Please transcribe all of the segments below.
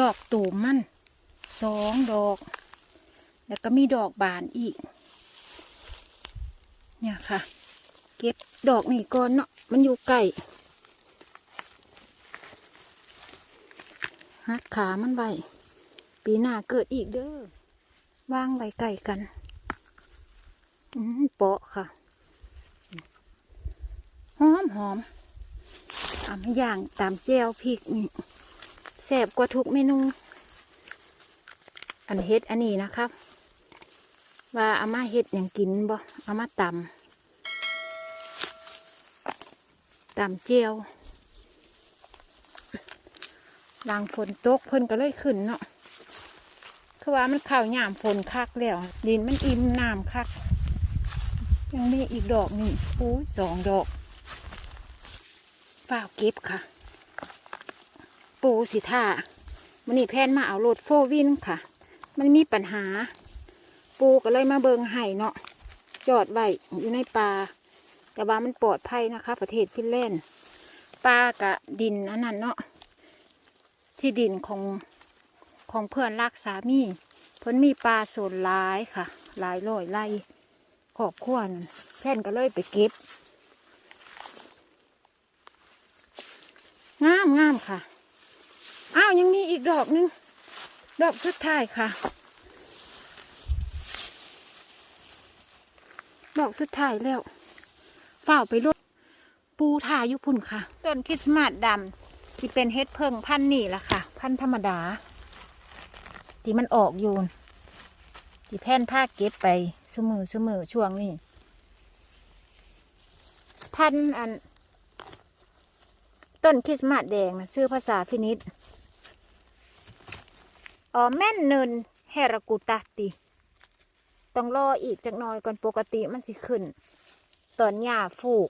ดอกตูมมันสองดอก แล้วก็มีดอกบานอีก เนี่ยค่ะ เก็บดอกนี่ก่อนเนาะมันอยู่ใกล้หักขามันไว้ปีหน้าเกิดอีกเด้อวางไว้ใกล้กันอืมเปาะค่ะหอมหอมเอามาย่างตามแจวพริกนี่ แซ่บกว่าทุกเมนู อันเฮ็ดอันนี้นะครับ ว่าเอามาเฮ็ดอย่างกินบ่เอามาตำตำเจียวหลังฝนตกเพิ่นก็เลยขึ้นเนาะคือว่ามันข้าวยามฝนคักแล้วดินมันอิ่มน้ำคัก ยังมีอีกดอกนี่อู้ยสองดอกเปล่าเก็บค่ะ ปูสิท่ามันนี่แพนมาเอารถโฟวินค่ะ มันมีปัญหา ปูก็เลยมาเบิงไห้เนาะจอดไว้อยู่ในป่าแต่ว่ามันปลอดภัยนะคะ ประเทศฟินแลนด์ป่ากะดินอันนั้นเนาะที่ดินของของเพื่อนรักสามีเพิ่นมีปลาโซนหลายค่ะหลายร้อยไร่ขอบขวนแพนก็เลยไปเก็บงามงามค่ะ อ้าวยังมีอีกดอกหนึง ดอกสุดท้ายค่ะ ดอกสุดท้ายแล้วเฝ่าไปรดปูทายุพุ่นค่ะ ต้นคริสต์มาสดำที่เป็นเฮ็ดเพิงพันนี่แหละค่ะ พันธรรมดา ที่มันออกอยู่ที่แพ่นผ้าเก็บไปสมือสมือช่วงนี้พันอัน ต้นคริสต์มาสแดงนะชื่อภาษาฟินิช ออแม่นเนินเฮรกูตาติต้องรออีกจักหน่อยก่อนปกติมันสิขึ้น ตอนหญ้าฟูก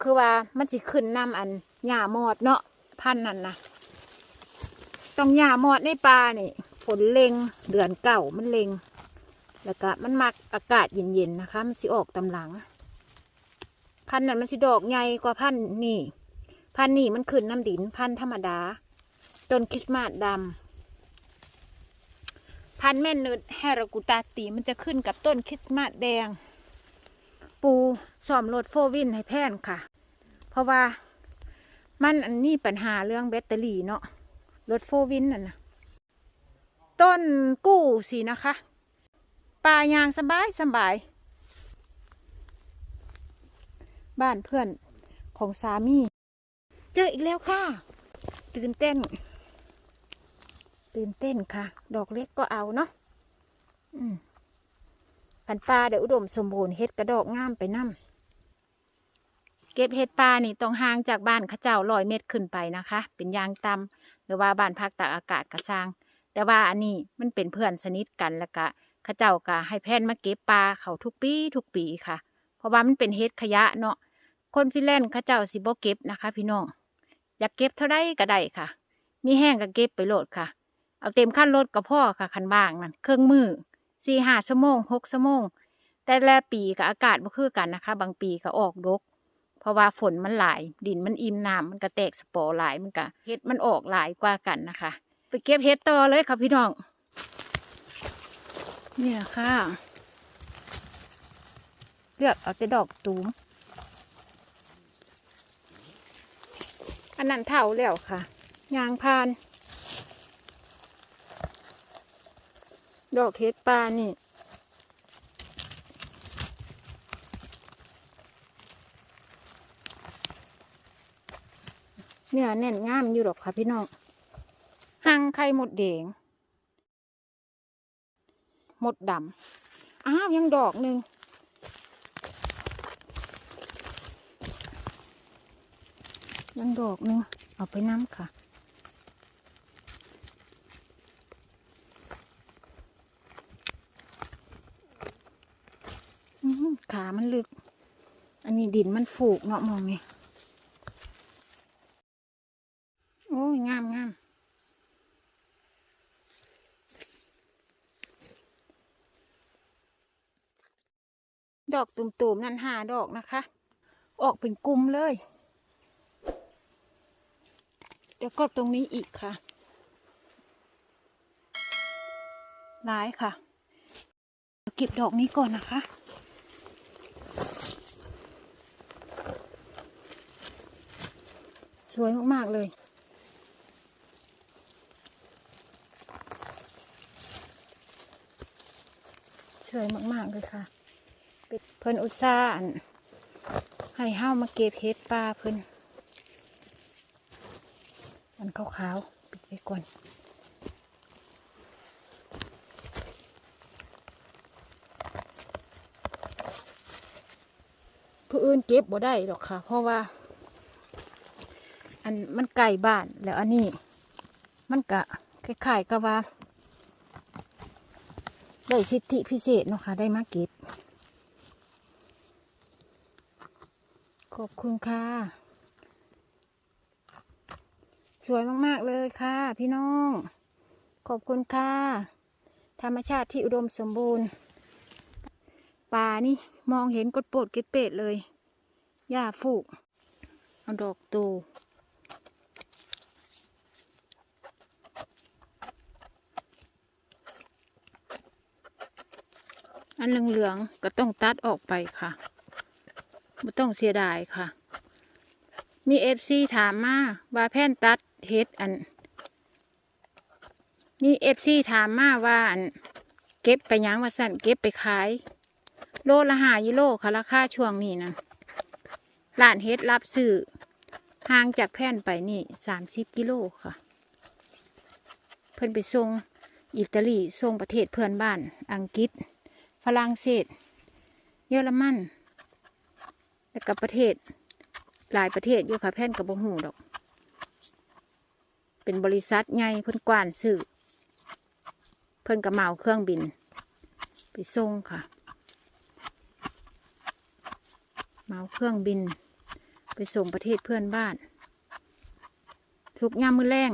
คือว่ามันสิขึ้นนำอันหญ้ามอดเนาะพันนั่นนะต้องหญ้ามอดในป่านี่ฝนเลงเดือนเก่ามันเลงแล้วก็มันมักอากาศเย็นๆนะคะ มันสิออกตำหลัง พันนั้นมันสิดอกใหญ่กว่าพันนี่ พันนี่มันขึ้นน้ำดินพันธุ์ธรรมดาต้นคริสต์มาสดำ พันแม่นเนิดแฮรากูตาตีมันจะขึ้นกับต้นคริสต์มาสแดง ปูซ่อมรถโฟวินให้แพนค่ะ เพราะว่ามันอันนี้ปัญหาเรื่องแบตเตอรี่เนาะรถโฟวินน่ะนะต้นกู้สินะคะป่ายางสบายสบาย บ้านเพื่อนของสามี เจออีกแล้วค่ะ ตื่นเต้น ตื่นเต้นค่ะ ดอกเล็กก็เอาเนาะอืมกันปลาเดี๋ยวอุดมสมบูรณ์เฮ็ดกระดอกงามไปน้ำเก็บเฮ็ดปลานี่ต้องห่างจากบ้านข้าเจ้าร้อยเมตรขึ้นไปนะคะ เป็นยางตำหรือว่าบ้านพักตากอากาศกระซางแต่ว่าอันนี้มันเป็นเพื่อนสนิทกันแล้วก็ข้าเจ้าก็ให้แพนมาเก็บปลาเขาทุกปีทุกปีค่ะ เพราะว่ามันเป็นเฮ็ดขยะเนาะคนฟิแลนด์ข้าเจ้าสิบ่เก็บนะคะ พี่น้องอยากเก็บเท่าไดก็ได้ค่ะ มีแห้งก็เก็บไปโหลดค่ะ เอาเต็มขั้นรถก็พ่อค่ะคันบ้างนั่นเครื่องมือสี่ห้าชั่วโมงหกชั่วโมง แต่ละปีกับอากาศบ่คือกันนะคะ บางปีก็ออกดก เพราะว่าฝนมันหลาย ดินมันอิ่มน้ำมันก็แตกสปอร์หลายมันก็เฮ็ดมันออกหลายกว่ากันนะคะ ไปเก็บเฮ็ดต่อเลยค่ะพี่น้อง เนี่ยค่ะเลือกเอาแต่ดอกตูมอันนั้นเท่าแล้วค่ะยางพาน ดอกเฮ็ดปลานี่เนี่ยแน่นงามอยู่หรอกค่ะพี่น้องหังไข่หมดแดงหมดดำอ้าว ยังดอกหนึ่งยังดอกหนึ่งเอาไปน้ำค่ะ อื้อหือ ขามันลึก อันนี้ดินมันฝูกเนาะมองนี่โอ้ยงามงามดอกตุ่มๆนั่นห้าดอกนะคะ ออกเป็นกลุ่มเลย เดี๋ยวกดตรงนี้อีกค่ะหลายค่ะ เก็บดอกนี้ก่อนนะคะ ส วยมาก ๆ เลย สวยมาก ๆ เลยค่ะ เพิ่นอุตส่าห์ให้เฮ้ามาเก็บเห็ดปลาเพิ่นอันขาวๆ ปิดไว้ก่อนผู้อื่นเก็บบ่ได้หรอกค่ะ เพราะว่า อันมันไก่บ้านแล้วอันนี้ มันกะคล้ายๆกับว่า ได้สิทธิพิเศษเนาะค่ะได้มาเก็บขอบคุณค่ะ สวยมากๆเลยค่ะ พี่น้อง ขอบคุณค่ะ ธรรมชาติที่อุดมสมบูรณ์ป่านี่มองเห็นกดโปดเก็ดเป็ดเลยหญ้าฟูกเอาดอกตู อันเหลืองๆก็ต้องตัดออกไปค่ะไม่ต้องเสียดายค่ะ มีเอฟซีถามมาว่าแพ่นตัดเฮ็ดอัน มีเอฟซีถามมาว่าอัน เก็บไปยังว่าสั่นเก็บไปขาย โลละหายิโลค่ะราคาช่วงนี้นะร้านเฮ็ดรับซื้อห่างจากแผ่นไปนี่สามสิบกิโลค่ะ เพิ่นไปส่งอิตาลีส่งประเทศเพื่อนบ้านอังกฤษ รั่งเศส เยอรมัน และกับประเทศ หลายประเทศอยู่ค่ะแผ่นกับบงหูดอก เป็นบริษัทใหญ่เพิ่นกว้านซื้อเพิ่นกระเมาเครื่องบิน ไปส่งค่ะ เมาเครื่องบิน ไปส่งประเทศเพื่อนบ้าน ทุกย่ามมือแรง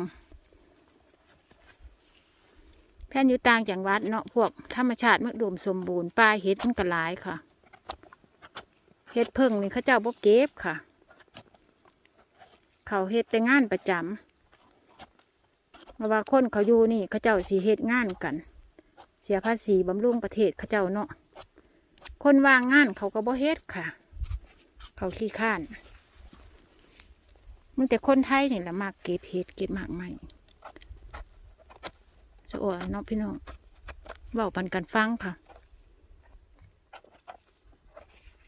แพ่นอยู่ต่างจังหวัดเนาะพวกธรรมชาติมันอุดมสมบูรณ์ป่าเห็ดมันก็หลายค่ะเห็ดเพิ่งนี่เขาเจ้าบ่เก็บค่ะ เขาเฮ็ดแต่งานประจำเพราว่าคนเขาอยู่นี่เขาเจ้าสีเฮ็ดงานกัน เสียภาษีบำรุงประเทศเขาเจ้าเนาะคนว่างงานเขาก็บ่เฮ็ดค่ะ เขาขี้ข้านมันแต่คนไทยนี่แหละมากเก็บเห็ดเก็บหมากใหม่ สะอวเนาะพี่น้องเบาปันกันฟังค่ะ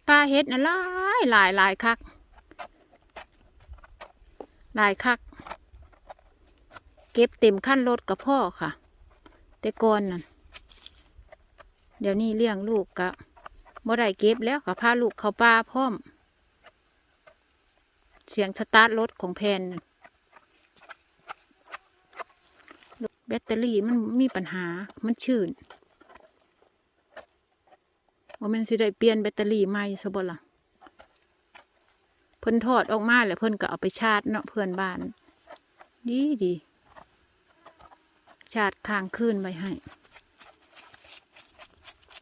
ปลาเห็ดน่ะหลายหลายหลายคักหลายคัก เก็บเต็มขั้นรถกับพ่อค่ะ แต่ก่อนนั่นเดี๋ยวนี้เลี้ยงลูกกะบ่ได้เก็บแล้วก็พาลูกเข้าป่าพร้อม เสียงสตาร์ทรถของแพนน่ะ แบตเตอรี่มันมีปัญหา มันชื้นว่ามันสิได้เปลี่ยนแบตเตอรี่ใหม่ซะบ่ล่ะเพิ่นถอดออกมาแล้วเพิ่นก็เอาไปชาร์จเนาะเพื่อนบ้าน ดีดี ชาร์จค้างคืนไว้ให้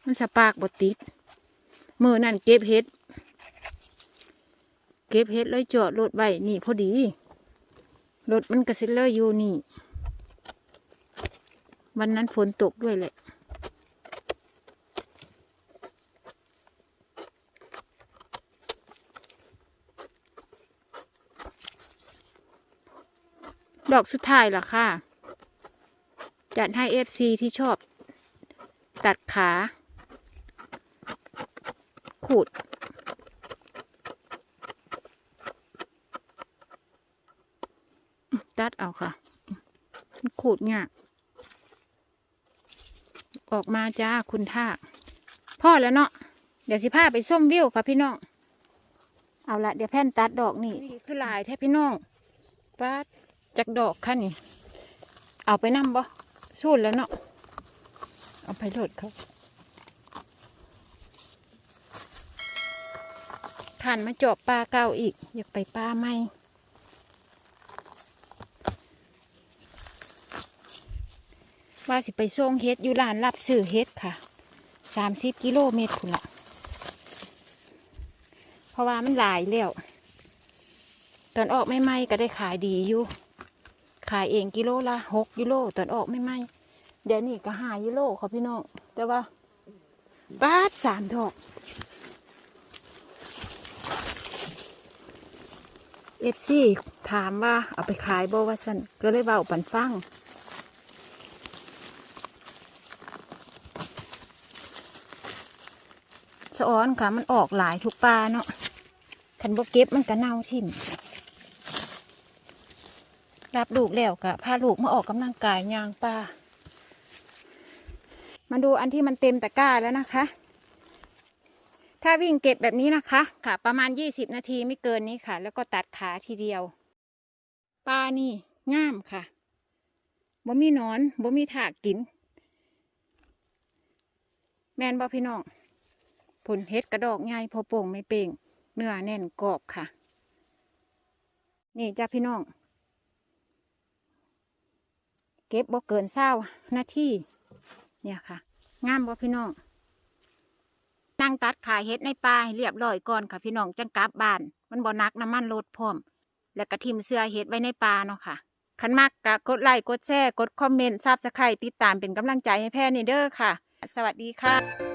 มันสปากบติดมือนั่นเก็บเห็ด เก็บเห็ดเลยจอดรถไว้นี่พอดี รถมันกระสิเลยอยู่นี่ วันนั้นฝนตกด้วยแหละ ดอกสุดท้ายล่ะค่ะ จัดให้เอฟซีที่ชอบ ตัดขา ขูดตัดเอาค่ะ ขูดเนี่ย ออกมาจ้าคุณท่าพ่อแล้วเนาะเดี๋ยวสิพาไปส้มวิวค่ะพี่น้อง เอาละเดี๋ยวแพ่นตัดดอกนี่คือลายแท้พี่น้องปัดจากดอกค่ะนี่ เอาไปนำบ่สูดแล้วเนาะเอาไปโหลดครับท่านมาจาะปลาเก่าอีก อยากไปปลาไหม ว่าสิไปส่งเฮ็ดอยู่ร้านรับซื้อเฮ็ดค่ะสามสิบกิโลเมตรคุณละเพราะว่ามันหลายแล้วตอนออกไม่ไหมก็ได้ขายดีอยู่ ขายเองกิโลละหกกิโลตอนออกไม่ไหมเดี๋ยวนี้ก็หายุโลค่ะพี่น้องแต่ว่าบาดสามดอกเอฟซีถามว่าเอาไปขายบ่ว่าสันก็เลยเบาปันฟัง สะออนค่ะ มันออกหลายทุกปลาเนาะคันบ่เก็บมันก็เน่าทิ่มรับลูกแล้วก็พาลูกมาออกกำลังกายยางปลามาดูอันที่มันเต็มตะกร้าแล้วนะคะ ถ้าวิ่งเก็บแบบนี้นะคะค่ะ ประมาณยี่สิบนาทีไม่เกินนี้ค่ะ แล้วก็ตัดขาทีเดียว ปลานี่ง่ามค่ะบ่มีนอนบ่มีถากกิน แมนบ่พี่น้อง ผลเฮ็ดกระดอกใหญ่พอโป่งไม่เป่ง เนื้อแน่นกรอบค่ะ นี่จ้าพี่น้อง เก็บบ่เกินเศร้านาทีเนี่ยค่ะ งามบ่พี่น้องนั่งตัดขายเฮ็ดในป่าเรียบร้อยก่อนค่ะพี่น้องจังกลับบ้าน มันบ่นักน้ำมันลดพร้อม แล้วก็ทิมเสื้อเฮ็ดไว้ในป่าเนาะค่ะคันมักก็กดไลค์กดแชร์กดคอมเมนต์ซับสไครต์ติดตามเป็นกำลังใจให้แพรนี่เด้อค่ะ สวัสดีค่ะ